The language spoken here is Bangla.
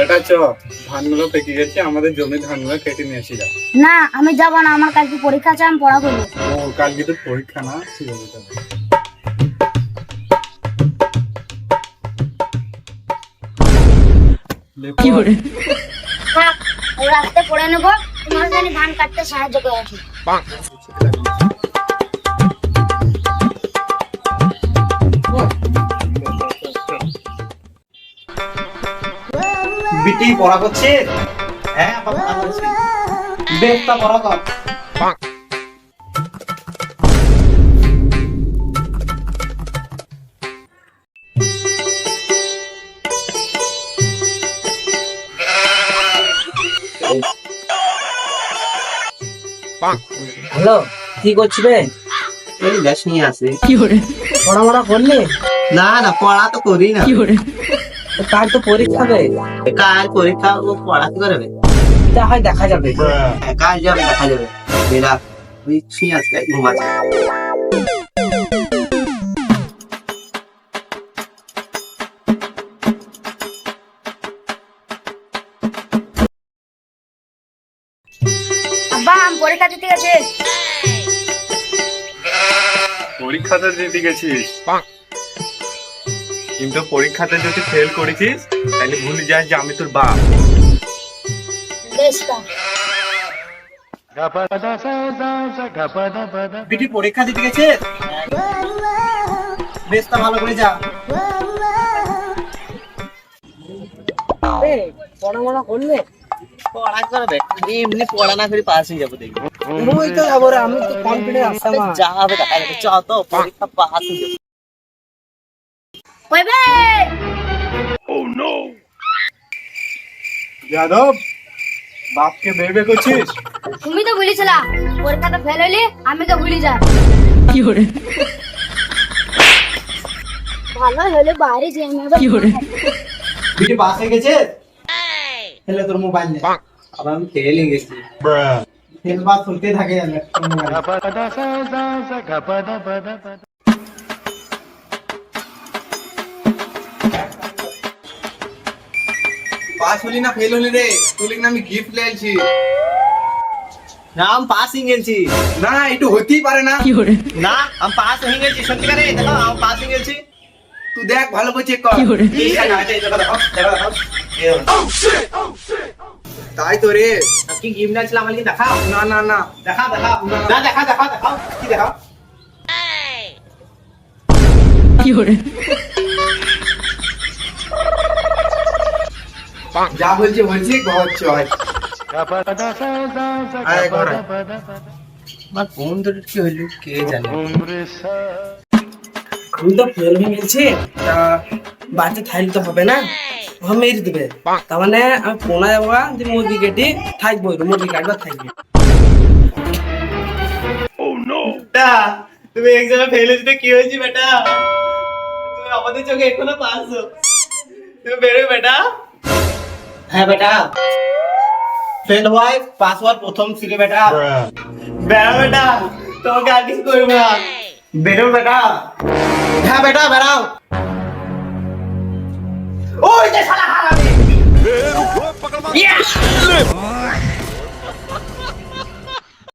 বেটা চ ধানগুলো পেকে গেছে আমাদের জমির ধানগুলো কেটে নিয়ে আসি না আমি যাব না আমার কালকে পরীক্ষা আছে আমি পড়া করব। ও কালকে তো পরীক্ষা না ঠিক আছে। ও রাস্তায় পড়ে নেব তোমার ধান কাটতে সাহায্য করে পড়া করছে? হ্যাঁ পড়া কর। হ্যালো কি করছি রে এই গ্যাস নিয়ে আসে। কি করে? পড়া মড়া করলি? না না পড়া তো করি না। তো কাল তো পরীক্ষা বে কাল পরীক্ষা ও পড়া কি করবে তা হয় দেখা যাবে। হ্যাঁ, কাল যাবে দেখা যাবে? মেয়েরা ওই শুয়ে আসবে ঘুমাচ্ছে পরীক্ষা দিতে গেছে। পরীক্ষাতে দিতে গেছিস? কিন্তু পরীক্ষাতে যদি ফেল করেছিস তাহলে ভুলে যাস যে আমি তোর বাপ। বিটি পরীক্ষা দিতে গেছে? বেশ তা ভালো করে যা। করলে? পড়া করবে এমনি পড়া না করে পাস হয়ে যাব দেখবি মুই তো আমি তো কনফিডেন্ট আমার। যা হবে দেখা যাবে। চ তো পরীক্ষা পাস হয়ে যাবে। ওই বে যাদব বাপকে বেবে করছিস তুমি তো ভুলিছিলা পরীক্ষাতে ফেল হইলি আমি তো ভুলি যা ভালো হলে বাইরে যে আমি এবার বিটি পাস হয়ে গেছে? তাহলে তোর মোবাইল নে। আবার আমি হয়ে গেছি। ফেল বাদ শুনতে থাকে। পাস হলি না ফেল হলি রে? তুই না আমি গিফট লেছি না আমি পাস হয়ে গেছি। না একটু হতেই পারে না। না আমি পাস হয়ে গেছি সত্যি করে দেখো আমি পাস হয়ে গেছি। তুই দেখ ভালো করে চেক কর। দেখো, দেখো, দেখো। দেখো। তাই তো রে। কি গিফট নিয়েছিলাম আমাকে দেখাও। না না না। দেখা দেখা না। দেখা দেখা দেখাও কি দেখাও? যা বলছে বলছি ঘর চয় আয় ঘরে আমার ফোন তো কি হইল কে জানে? আমি তো বাড়িতে থাইলে তো হবে না ও মেরে দিবে। তার মানে আমি পোনা যাব যে মুরগি কেটে থাকব মুরগি কাটবার থাকবে। তুমি এক্সামে ফেল হয়েছে কি হয়েছে বেটা? তুমি আমাদের চোখে এখনও পাস তুমি বেরো বেটা। হ্যাঁ বেটা। ফ্রেন্ড ওয়াইফ পাসওয়ার্ড প্রথম ছিল বেটা। বেড়া বেটা তোমাকে আর কিছু করব না। বেরো বেটা। হ্যাঁ বেটা বেড়াও। ওই যে শালা হারামি।